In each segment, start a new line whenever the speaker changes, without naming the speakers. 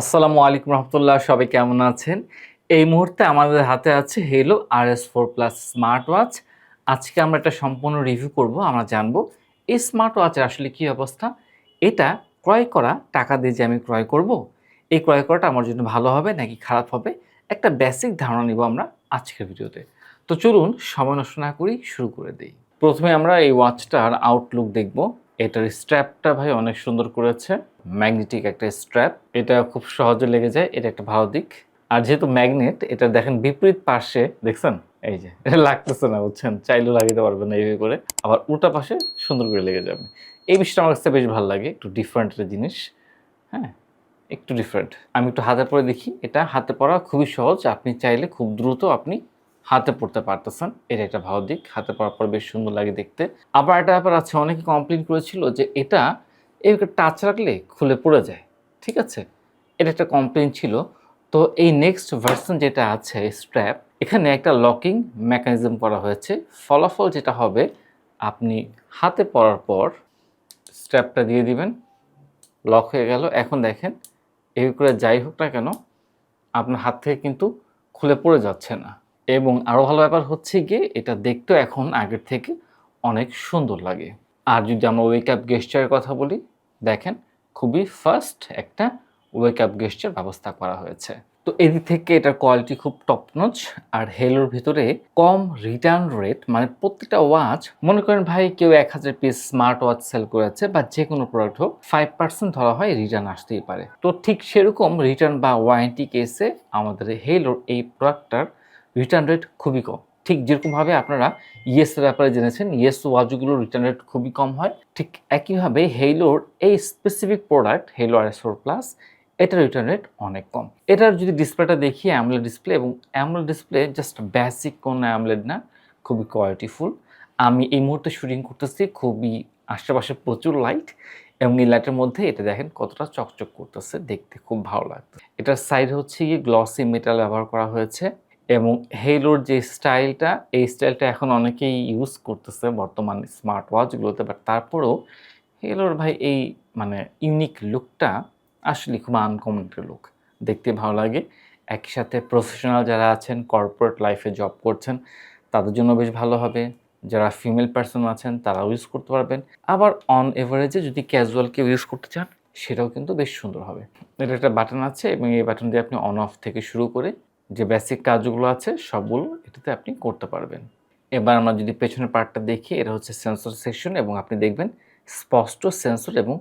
আসসালামু আলাইকুম রহমতুল্লাহ, সবাই কেমন আছেন? এই মুহূর্তে আমাদের হাতে আছে Haylou R S four plus smart watch আজকে আমরা একটা সম্পূর্ণ রিভিউ করব, আমরা জানব এই স্মার্ট ওয়াচের আসলে কী অবস্থা? এটা ক্রয় করা টাকা দিয়ে যে আমি ক্রয় করব? এই ক্রয় করাটা আমার জন্য ভালো হবে নাকি খারাপ হবে? একটা বেসিক ধারণা নিব আমরা আজকের ভিডিওতে। তো চলুন, সময় নষ্ট না করি শুরু করে দিই। প্রথমে আমরা এই ওয়াচটার আউটলুক দেখব। এটার স্ট্র্যাপটা ভাই অনেক সুন্দর করেছে। ম্যাগনেটিক একটা স্ট্র্যাপ এটা খুব সহজে লেগে যায়, এটা একটা ভালো দিক। আর যেহেতু ম্যাগনেট এটা দেখেন বিপরীত পাশে, দেখছেন? এই যে, এটা লাগতেছে না, বুঝছেন? চাইলেও লাগিয়ে পারবেন না এইভাবে করে। আবার উল্টা পাশে সুন্দর করে লেগে যাবে। এই বিষয়টা আমার কাছে বেশ ভালো লাগে, একটু ডিফারেন্ট একটা জিনিস। হ্যাঁ একটু ডিফারেন্ট আমি একটু হাতে পরে দেখি। এটা হাতে পরা খুবই সহজ, আপনি চাইলে খুব দ্রুত আপনি হাতে পড়তে পারতেছেন। এটা একটা ভালো দিক। হাতে পরার পর বেশ সুন্দর লাগে দেখতে। আবার একটা ব্যাপার আছে, অনেকে কমপ্লেন করেছিল যে এটা এভাবে টাচ রাখলে খুলে পড়ে যায়। ঠিক আছে? এটা একটা কমপ্লেন ছিল। তো এই নেক্সট ভার্সন যেটা আছে স্ট্র্যাপ এখানে একটা লকিং মেকানিজম করা হয়েছে। ফলাফল যেটা হবে, আপনি হাতে পরার পর স্ট্র্যাপটা দিয়ে দিবেন। লক হয়ে গেল। এখন দেখেন, এই করে যাই হোক না কেন, আপনার হাত থেকে কিন্তু খুলে পড়ে যাচ্ছে না। এবং আরও ভালো ব্যাপার হচ্ছে গিয়ে এটা দেখতেও এখন আগের থেকে অনেক সুন্দর লাগে। আর যদি আমরা ওয়েক আপ গেস্টারের কথা বলি, দেখেন খুবই ফার্স্ট একটা ওয়েক আপ গেস্টার ব্যবস্থা করা হয়েছে। তো এদিক থেকে এটার কোয়ালিটি খুব টপনচ আর হেলোর ভিতরে কম রিটার্ন রেট মানে প্রত্যেকটা ওয়াচ মনে করেন ভাই কেউ এক হাজার পিস স্মার্ট ওয়াচ সেল করেছে বা যে কোনো প্রোডাক্ট হোক ফাইভ পার্সেন্ট ধরা হয় রিটার্ন আসতেই পারে। তো ঠিক সেরকম রিটার্ন বা ওয়ারেন্টি কেসে আমাদের হেলোর এই প্রোডাক্টটার রিটার্ন রেট খুবই কম। ঠিক যেরকমভাবে আপনারা ইয়েসের ব্যাপারে জেনেছেন ইয়েস ওয়াচগুলোর রিটার্ন রেট খুবই কম হয়, ঠিক একইভাবে হেইলোর এই specific product Haylou R S four plus এটার রিটার্ন রেট অনেক কম। এটার যদি ডিসপ্লেটা দেখি অ্যামলেড ডিসপ্লে এবং অ্যামলেড ডিসপ্লে জাস্ট বেসিক কোনো অ্যামলেড না, খুবই কোয়ালিটিফুল আমি এই মুহূর্তে শুটিং করতেছি, খুবই আশেপাশে প্রচুর লাইট এবং এই লাইটের মধ্যে এটা দেখেন কতটা চকচক করতেছে, দেখতে খুব ভালো লাগছে এটার সাইড হচ্ছে গিয়ে গ্লসি মেটাল ব্যবহার করা হয়েছে। এবং হেলোর যে স্টাইলটা, এই স্টাইলটা এখন অনেকেই ইউজ করতেছে বর্তমান স্মার্ট ওয়াচগুলোতে বাট তারপরেও হেলোর ভাই এই মানে ইউনিক লুকটা আসলে খুব আনকমন একটা লুক দেখতে ভালো লাগে। একই সাথে প্রফেশনাল যারা আছেন কর্পোরেট লাইফে জব করছেন, তাদের জন্য বেশ ভালো হবে। যারা ফিমেল পার্সন আছেন, তারাও ইউজ করতে পারবেন। আবার অন এভারেজে যদি ক্যাজুয়াল কেউ ইউজ করতে চান, সেটাও কিন্তু বেশ সুন্দর হবে। এটা একটা বাটন আছে এবং এই বাটন দিয়ে আপনি অন অফ থেকে শুরু করে যে বেসিক কাজগুলো আছে, সবগুলো এটাতে আপনি করতে পারবেন। এবার আমরা যদি পেছনের পার্টটা দেখি, এটা হচ্ছে সেন্সর সেকশন এবং আপনি দেখবেন স্পষ্ট সেন্সর এবং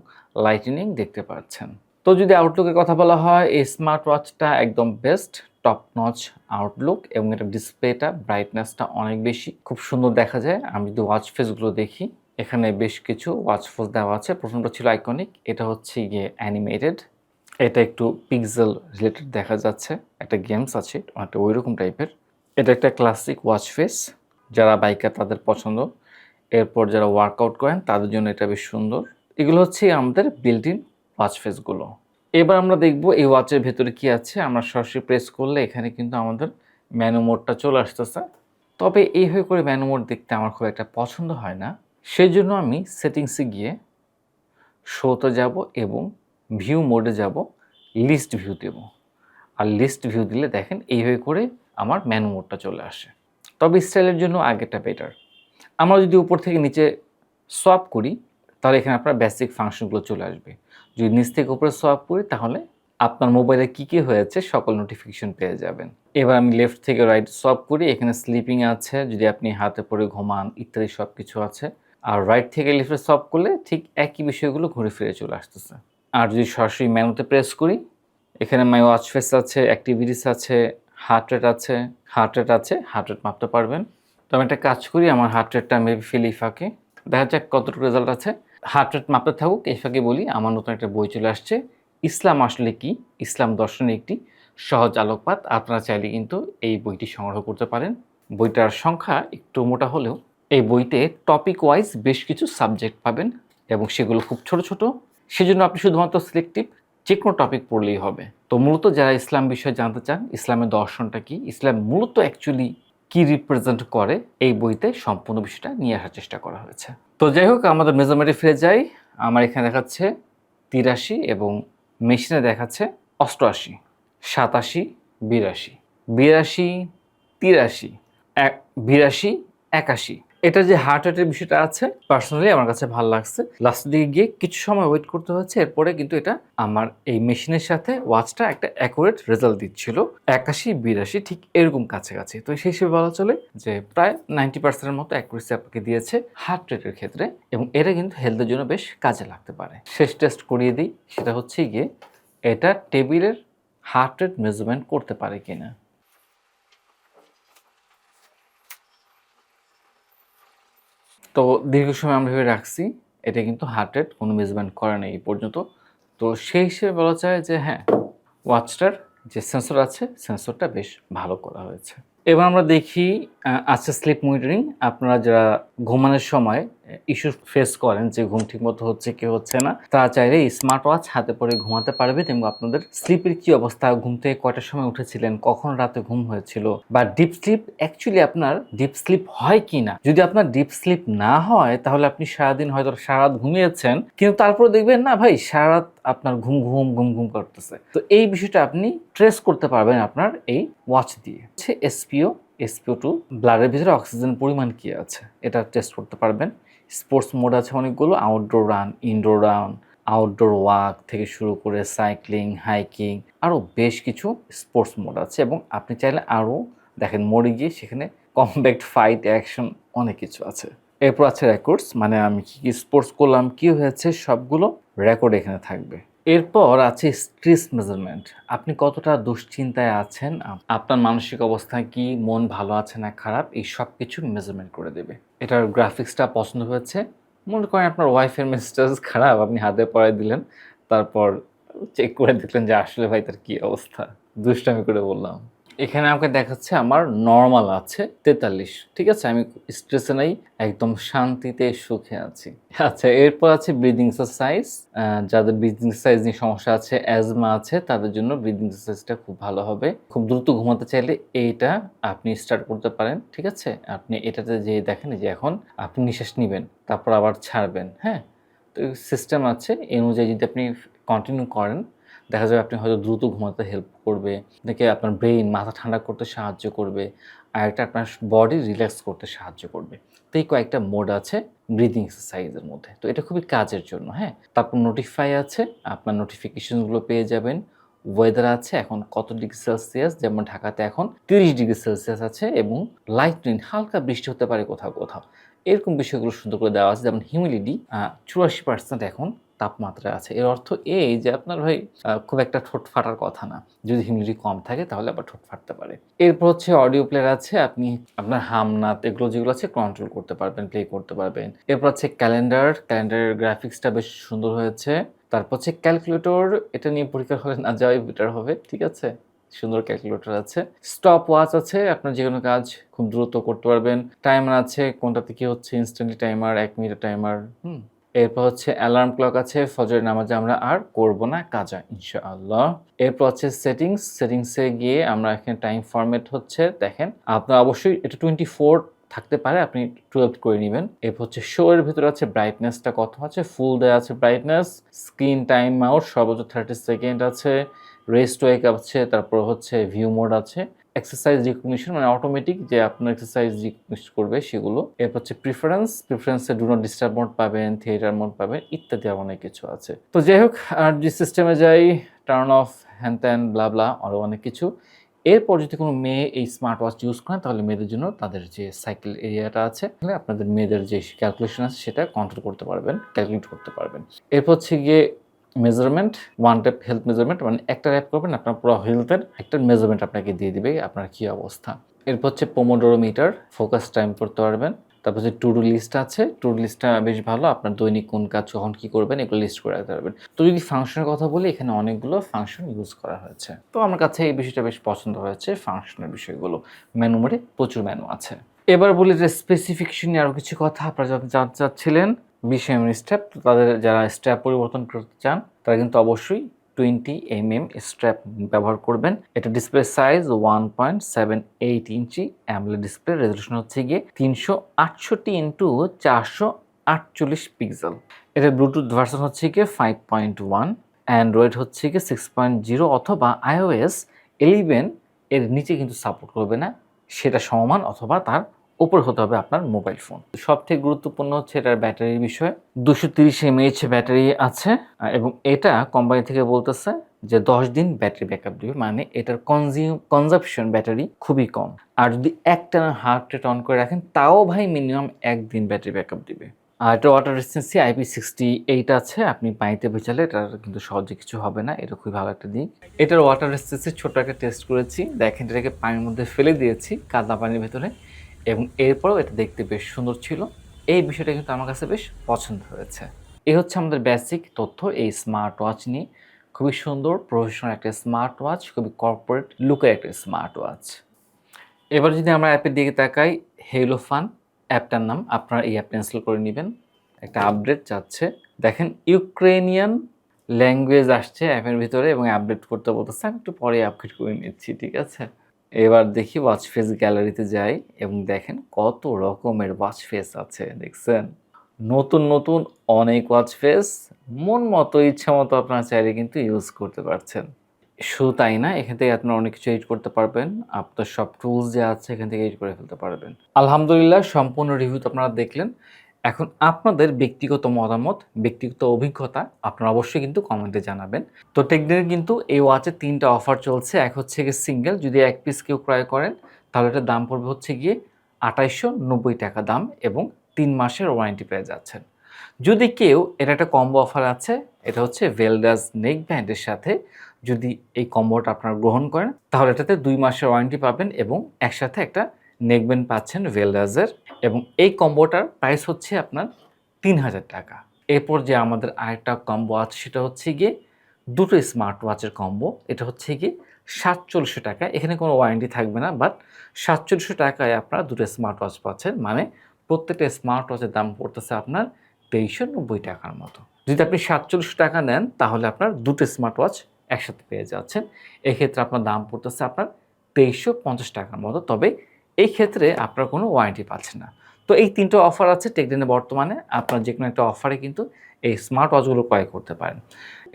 লাইটেনিং দেখতে পাচ্ছেন। তো যদি আউটলুকের কথা বলা হয়, এই স্মার্ট ওয়াচটা একদম বেস্ট টপ নচ আউটলুক এবং এটা ডিসপ্লেটা ব্রাইটনেসটা অনেক বেশি। খুব সুন্দর দেখা যায়। আমি যদি ওয়াচ ফেসগুলো দেখি, এখানে বেশ কিছু ওয়াচ ফেস দেওয়া আছে। প্রথমটা ছিল আইকনিক এটা হচ্ছে গিয়ে অ্যানিমেটেড এটা একটু পিক্সেল রিলেটেড দেখা যাচ্ছে, একটা গেমস আছে অনেকটা ওই রকম টাইপের এটা একটা ক্লাসিক ওয়াচ ফেস যারা বাইকার তাদের পছন্দ। এরপর যারা ওয়ার্কআউট করেন, তাদের জন্য এটা বেশ সুন্দর। এগুলো হচ্ছে আমাদের বিল্ট ইন ওয়াচ ফেসগুলো এবার আমরা দেখব এই ওয়াচের ভেতরে কি আছে। আমরা সরাসরি প্রেস করলে এখানে কিন্তু আমাদের ম্যানু মোডটা চলে আসতেছে। তবে এইভাবে করে ম্যানু মোড দেখতে আমার খুব একটা পছন্দ হয় না। সেই জন্য আমি সেটিংসে গিয়ে শোতে যাব এবং ভিউ মোডে যাব লিস্ট ভিউ দেব। আর লিস্ট ভিউ দিলে দেখেন এইভাবে করে আমার ম্যানু মোডটা চলে আসে। তবে স্টাইলের জন্য আগেরটা বেটার আমরা যদি উপর থেকে নিচে সোয়াপ করি, তাহলে এখানে আপনার বেসিক ফাংশনগুলো চলে আসবে। যদি নিচ থেকে উপরে সোয়াপ করি, তাহলে আপনার মোবাইলে কী কী হয়েছে সকল নোটিফিকেশন পেয়ে যাবেন। এবার আমি লেফট থেকে রাইট সোয়াপ করি, এখানে স্লিপিং আছে, যদি আপনি হাতে পরে ঘুমান, ইত্যাদি সব কিছু আছে। আর রাইট থেকে লেফটে সোয়াপ করলে ঠিক একই বিষয়গুলো ঘুরে ফিরে চলে আসতেছে। আর যদি সরাসরি মেনুতে প্রেস করি, এখানে মাই ওয়াচ ফেস আছে অ্যাক্টিভিটিস আছে হার্ট রেট আছে হার্ট রেট আছে হার্ট রেট মাপতে পারবেন। তো আমি একটা কাজ করি, আমার হার্ট রেটটা মেবি ফিল ফাঁকে। দেখা যাক কতটুকু রেজাল্ট আছে। হার্ট রেট মাপতে থাকুক, এই ফাঁকে বলি, আমার নতুন একটা বই চলে আসছে। ইসলাম আসলে কি? ইসলাম দর্শনে একটি সহজ আলোকপাত। আপনারা চাইলে কিন্তু এই বইটি সংগ্রহ করতে পারেন। বইটার সংখ্যা একটু মোটা হলেও এই বইতে টপিক ওয়াইজ বেশ কিছু সাবজেক্ট পাবেন এবং সেগুলো খুব ছোট ছোট। সেজন্য আপনি শুধুমাত্র সিলেক্টিভ যে কোনো টপিক পড়লেই হবে। তো মূলত যারা ইসলাম বিষয়ে জানতে চান, ইসলামের দর্শনটা কি, ইসলাম মূলত অ্যাকচুয়ালি কি রিপ্রেজেন্ট করে, এই বইতে সম্পূর্ণ বিষয়টা নিয়ে আসার চেষ্টা করা হয়েছে। তো যাই হোক, আমাদের মেজারমেন্টে ফিরে যাই। আমার এখানে দেখাচ্ছে তিরাশি এবং মেশিনে দেখাচ্ছে অষ্টআশি, সাতাশি, বিরাশি। বিরাশি, তিরাশি, এক, বিরাশি, একাশি। এটা যে হার্ট রেটের বিষয়টা আছে পার্সোনালি আমার কাছে ভালো লাগছে। লাস্টের দিকে গিয়ে কিছু সময় ওয়েট করতে হচ্ছে এরপরে কিন্তু এটা আমার এই মেশিনের সাথে ওয়াচটা একটা অ্যাকুরেট রেজাল্ট দিচ্ছিল। একাশি, বিরাশি, ঠিক এরকম কাছাকাছি। তো সেই হিসেবে বলা চলে যে প্রায় নাইনটি পার্সেন্টের মতো অ্যাকুরেসি আপনাকে দিয়েছে হার্ট রেটের ক্ষেত্রে এবং এটা কিন্তু হেলথের জন্য বেশ কাজে লাগতে পারে। শেষ টেস্ট করিয়ে দিই, সেটা হচ্ছে গিয়ে এটা টেবিলের হার্ট রেট মেজারমেন্ট করতে পারে কিনা। তো দীর্ঘ সময় আমরা ভেবে রাখছি, এটা কিন্তু হার্ট রেট কোনো মেজারমেন্ট করে নেই এই পর্যন্ত। তো সেই হিসেবে বলা যায় যে হ্যাঁ ওয়াচটার যে সেন্সর আছে সেন্সরটা বেশ ভালো করা হয়েছে। এবার আমরা দেখি আছে স্লিপ মনিটরিং আপনারা যারা ঘুমানোর সময় ইস্যু ফেস করেন যে ঘুম ঠিকমতো হচ্ছে কি হচ্ছে না, তারা চাইলে স্মার্ট ওয়াচ হাতে পরে ঘুমাতে পারবে এবং আপনাদের স্লিপের কি অবস্থা? ঘুম থেকে কয়টার সময় উঠেছিলেন? কখন রাতে ঘুম হয়েছিল? বা ডিপ স্লিপ অ্যাকচুয়ালি আপনার ডিপ স্লিপ হয় কি না? যদি আপনার ডিপ স্লিপ না হয়, তাহলে আপনি সারাদিন হয়তো সারা রাত ঘুমিয়েছেন, কিন্তু তারপর দেখবেন, না ভাই সারা রাত আপনার ঘুম ঘুম ঘুম ঘুম করতেছে। তো এই বিষয়টা আপনি ট্রেস করতে পারবেন আপনার এই ওয়াচ দিয়ে। হচ্ছে এসপিও এসপিও টু ব্লাডের ভিতরে অক্সিজেন পরিমাণ কি আছে? এটা টেস্ট করতে পারবেন। স্পোর্টস মোড আছে অনেকগুলো outdoor run indoor run outdoor walk থেকে শুরু করে সাইক্লিং হাইকিং আরও বেশ কিছু স্পোর্টস মোড আছে এবং আপনি চাইলে আরও দেখেন মোড়ে গিয়ে সেখানে কমব্যাক্ট ফাইট অ্যাকশন অনেক কিছু আছে। এরপর আছে রেকর্ডস মানে আমি কী কী স্পোর্টস করলাম, কী হয়েছে, সবগুলো রেকর্ড এখানে থাকবে। এরপর আছে স্ট্রেস মেজারমেন্ট আপনি কতটা দুশ্চিন্তায় আছেন? আপনার মানসিক অবস্থা কি? মন ভালো আছে না খারাপ? এই সব কিছু মেজারমেন্ট করে দেবে। এটার গ্রাফিক্সটা পছন্দ হয়েছে। মনে করেন আপনার ওয়াইফের মেসেজ খারাপ, আপনি হাতে পড়াই দিলেন। তারপর চেক করে দেখলেন যে আসলে ভাই তার কী অবস্থা? দুষ্টামি করে বললাম। এখানে আমাকে দেখাচ্ছে আমার নর্মাল আছে, তেতাল্লিশ। ঠিক আছে? আমি স্ট্রেসে নাই, একদম শান্তিতে সুখে আছি। আচ্ছা এরপর আছে ব্রিদিং এক্সারসাইজ যাদের ব্রিদিং এক্সারসাইজ নিয়ে সমস্যা আছে অ্যাজমা আছে, তাদের জন্য ব্রিদিং এক্সারসাইজটা খুব ভালো হবে। খুব দ্রুত ঘুমাতে চাইলে এইটা আপনি স্টার্ট করতে পারেন, ঠিক আছে? আপনি এটাতে যে দেখেন যে এখন আপনি নিঃশ্বাস নেবেন, তারপর আবার ছাড়বেন হ্যাঁ? তো সিস্টেম আছে এই অনুযায়ী যদি আপনি কন্টিনিউ করেন দেখা যাবে আপনি হয়তো দ্রুত ঘুমাতে হেল্প করবে, আপনাকে আপনার ব্রেইন মাথা ঠান্ডা করতে সাহায্য করবে, আর একটা আপনার বডি রিল্যাক্স করতে সাহায্য করবে। তো এই কয়েকটা মোড আছে ব্রিদিং এক্সারসাইজের মধ্যে। তো এটা খুবই কাজের জন্য হ্যাঁ? তারপর নোটিফাই আছে, আপনার নোটিফিকেশনগুলো পেয়ে যাবেন। ওয়েদার আছে এখন কত ডিগ্রি সেলসিয়াস যেমন ঢাকাতে এখন তিরিশ ডিগ্রি সেলসিয়াস আছে এবং লাইট রেন হালকা বৃষ্টি হতে পারে কোথাও কোথাও। এরকম বিষয়গুলো সুন্দর করে দেওয়া আছে, যেমন হিউমিডিটি চুরাশি পার্সেন্ট এখন তাপমাত্রা আছে। এর অর্থ এই যে আপনার ভাই খুব একটা ঠোঁট ফাটার কথা না। যদি হিউমিডিটি কম থাকে তাহলে আবার ঠোঁট ফাটতে পারে। এরপর হচ্ছে অডিও প্লেয়ার আছে, আপনি আপনার হামনাত এগুলো যেগুলো আছে কন্ট্রোল করতে পারবেন প্লে করতে পারবেন। এরপর হচ্ছে ক্যালেন্ডার ক্যালেন্ডারের গ্রাফিক্সটা বেশ সুন্দর হয়েছে। তারপর হচ্ছে ক্যালকুলেটর এটা নিয়ে পরীক্ষা হলে না যাওয়াই বেটার হবে, ঠিক আছে? সুন্দর ক্যালকুলেটর আছে। স্টপ ওয়াচ আছে, আপনার যে কোনো কাজ খুব দ্রুত করতে পারবেন। টাইমার আছে, কোনটাতে কি হচ্ছে ইনস্ট্যান্টলি টাইমার এক মিনিট টাইমার হুম? এরপর হচ্ছে অ্যালার্ম ক্লক আছে, ফজরের নামাজে আমরা আর করব না, কাজা, ইনশাআল্লাহ। এরপর হচ্ছে সেটিংস সেটিংসে গিয়ে আমরা এখানে টাইম ফরম্যাট হচ্ছে, দেখেন, আপনার অবশ্যই এটা টোয়েন্টি ফোর থাকতে পারে, আপনি টুয়েলভ করে নেবেন। এরপর হচ্ছে শো এর ভিতরে আছে ব্রাইটনেসটা কত আছে ফুল দেওয়া আছে ব্রাইটনেস স্ক্রিন টাইম আউট সর্বোচ্চ থার্টি সেকেন্ড আছে। রেস্ট ওয়েক আছে, তারপর হচ্ছে ভিউ মোড আছে। এক্সারসাইজ রিকগনিশন মানে অটোমেটিক যে আপনার এক্সারসাইজ রিকগনিশন করবে সেগুলো। এরপর হচ্ছে প্রিফারেন্স প্রিফারেন্সে ডু নট ডিস্টার্ব মোড পাবেন থিয়েটার মোড পাবেন, ইত্যাদি অনেক কিছু আছে। তো যাই হোক, আর যে সিস্টেমে যাই টার্ন অফ হ্যান ত্যান ব্লা ব্লা আরও অনেক কিছু। এরপর যদি কোনো মেয়ে এই স্মার্ট ওয়াচ ইউজ করেন তাহলে মেয়েদের জন্য তাদের যে সাইকেল এরিয়াটা আছে, তাহলে আপনাদের মেয়েদের যে ক্যালকুলেশন আছে, সেটা কন্ট্রোল করতে পারবেন ক্যালকুলেট করতে পারবেন। এরপর হচ্ছে গিয়ে measurement one tap health measurement মানে একটা অ্যাপ করবেন, আপনার পুরো হেলথের একটা মেজারমেন্ট আপনাকে দিয়ে দিবে, আপনার কী অবস্থা। এরপর হচ্ছে পোমোডোরোমিটার ফোকাস টাইম করতে পারবেন। তারপর যে টু ডু লিস্ট আছে টু ডু লিস্টটা বেশ ভালো, আপনার দৈনিক কোন কাজ কখন কী করবেন, এগুলো লিস্ট করে রাখতে পারবেন। তো যদি ফাংশনের কথা বলি, এখানে অনেকগুলো ফাংশন ইউজ করা হয়েছে। তো আমার কাছে এই বিষয়টা বেশ পছন্দ হয়েছে ফাংশনের বিষয়গুলো। মেনু প্রচুর মেনু আছে। এবার বলি যে স্পেসিফিকেশন নিয়ে আরও কিছু কথা, আপনারা যখন জানতে চাচ্ছিলেন। বিশ এম স্ট্যাপ তাদের যারা স্ট্যাপ পরিবর্তন করতে চান, তারা কিন্তু অবশ্যই টোয়েন্টি এম এম স্ট্র্যাপ ব্যবহার করবেন। এটা display size one point seven eight ইঞ্চি অ্যামলে ডিসপ্লে রেজলিউশন হচ্ছে গিয়ে তিনশো আটষট্টি ইন্টু চারশো আটচল্লিশ পিক্সেল এটা ব্লুটুথ ভার্সন হচ্ছে গিয়ে ফাইভ পয়েন্ট ওয়ান অ্যান্ড্রয়েড হচ্ছে গিয়ে সিক্স পয়েন্ট জিরো অথবা আইওএস ইলেভেন এর নিচে কিন্তু সাপোর্ট করবে না, সেটা সমান অথবা তার উপর হতে হবে আপনার মোবাইল ফোন সব থেকে গুরুত্বপূর্ণ হচ্ছে এটার ব্যাটারির বিষয়। দুশো তিরিশ এমএইচ ব্যাটারি আছে এবং এটা কোম্পানি থেকে বলতেছে যে দশ দিন ব্যাটারি ব্যাকআপ দিবে। মানে এটার কনজিউম কনজাপশন ব্যাটারি খুবই কম। আর যদি একটা হার্ট রেট অন করে রাখেন, তাও ভাই মিনিমাম একদিন ব্যাটারি ব্যাকআপ দিবে। আর এটা water resistance IP sixty eight আছে, আপনি পানিতে ভেজালে এটার কিন্তু সহজে কিছু হবে না, এটা খুবই ভালো একটা দিক। এটার ওয়াটার রেসিস্টেন্সি ছোট একটা টেস্ট করেছি। দেখেন এটাকে পানির মধ্যে ফেলে দিয়েছি, কাদা পানির ভেতরে। এবং এরপরেও এটা দেখতে বেশ সুন্দর ছিল। এই বিষয়টা কিন্তু আমার কাছে বেশ পছন্দ হয়েছে। এ হচ্ছে আমাদের বেসিক তথ্য, এই স্মার্ট ওয়াচ নিয়ে। খুবই সুন্দর প্রফেশনাল একটা স্মার্ট ওয়াচ খুবই কর্পোরেট লুকের একটা স্মার্ট ওয়াচ এবার যদি আমরা অ্যাপের দিকে তাকাই হেলো ফান অ্যাপটার নাম, আপনারা এই অ্যাপটা ইনস্টল করে নেবেন। একটা আপডেট যাচ্ছে। দেখেন ইউক্রেনিয়ান ল্যাঙ্গুয়েজ আসছে অ্যাপের ভিতরে এবং আপডেট করতে বলতেছে। আমি একটু পরে আপডেট করে নিচ্ছি, ঠিক আছে? এবার দেখি ওয়াচ ফেস গ্যালারিতে যাই এবং দেখেন কত রকমের ওয়াচ ফেস আছে, দেখছেন? নতুন নতুন অনেক ওয়াচ ফেস মন মতো, ইচ্ছা মতো আপনারা চাইলে কিন্তু ইউজ করতে পারছেন। শুধু তাই না, এখান থেকে আপনারা অনেক কিছু এডিট করতে পারবেন আপনার সব টুলস যে আছে এখান থেকে এডিট করে ফেলতে পারবেন। আলহামদুলিল্লাহ, সম্পূর্ণ রিভিউ তো আপনারা দেখলেন। এখন আপনাদের ব্যক্তিগত মতামত, ব্যক্তিগত অভিজ্ঞতা আপনারা অবশ্যই কিন্তু কমেন্টে জানাবেন। তো টেকডিনের কিন্তু এই ওয়াচে তিনটা অফার চলছে, এক হচ্ছে গিয়ে সিঙ্গেল, যদি এক পিস কেউ ক্রয় করেন, তাহলে এটার দাম পড়বে হচ্ছে গিয়ে আঠাইশশো নব্বই টাকা দাম এবং তিন মাসের ওয়ারেন্টি পেয়ে যাচ্ছেন। যদি কেউ এটা একটা কম্বো অফার আছে, এটা হচ্ছে ভেলডাস নেক ব্যান্ডের সাথে, যদি এই কম্বোটা আপনারা গ্রহণ করেন, তাহলে এটাতে দুই মাসের ওয়ারেন্টি পাবেন এবং একসাথে একটা নেক ব্যান্ড পাচ্ছেন ভেলডাসের এবং এই কম্বোটার প্রাইস হচ্ছে আপনার তিন হাজার টাকা। এরপর যে আমাদের আরেকটা কম্বো আছে সেটা হচ্ছে গিয়ে দুটো স্মার্ট ওয়াচের কম্বো এটা হচ্ছে গিয়ে সাতচল্লিশশো টাকা। এখানে কোনো ওয়ারেন্টি থাকবে না বাট সাতচল্লিশশো টাকায় আপনারা দুটো স্মার্ট ওয়াচ পাচ্ছেন। মানে প্রত্যেকটা স্মার্ট ওয়াচের দাম পড়তেছে আপনার তেইশশো নব্বই টাকার মতো। যদি আপনি সাতচল্লিশশো টাকা নেন, তাহলে আপনার দুটো স্মার্ট ওয়াচ একসাথে পেয়ে যাচ্ছেন। এক্ষেত্রে আপনার দাম পড়তেছে আপনার তেইশশো পঞ্চাশ টাকার মতো। তবে এই ক্ষেত্রে আপনার কোনো ওয়ারেন্টি পাচ্ছেন না। তো এই তিনটে অফার আছে টেকডিনে বর্তমানে। আপনার যে কোনো একটা অফারে কিন্তু এই স্মার্ট ওয়াচগুলো ক্রয় করতে পারেন।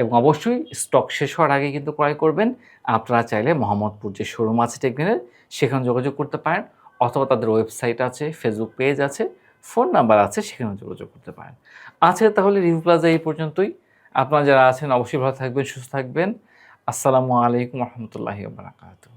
এবং অবশ্যই স্টক শেষ হওয়ার আগে কিন্তু ক্রয় করবেন। আপনারা চাইলে মোহাম্মদপুর যে শোরুম আছে টেকডিনের, সেখানে যোগাযোগ করতে পারেন। অথবা তাদের ওয়েবসাইট আছে ফেসবুক পেজ আছে ফোন নাম্বার আছে সেখানে যোগাযোগ করতে পারেন। আছে তাহলে রিভিউ প্লাজা এই পর্যন্তই। আপনারা যারা আছেন, অবশ্যই ভালো থাকবেন, সুস্থ থাকবেন। আসসালামু আলাইকুম রহমতুল্লাহি বারাকাতু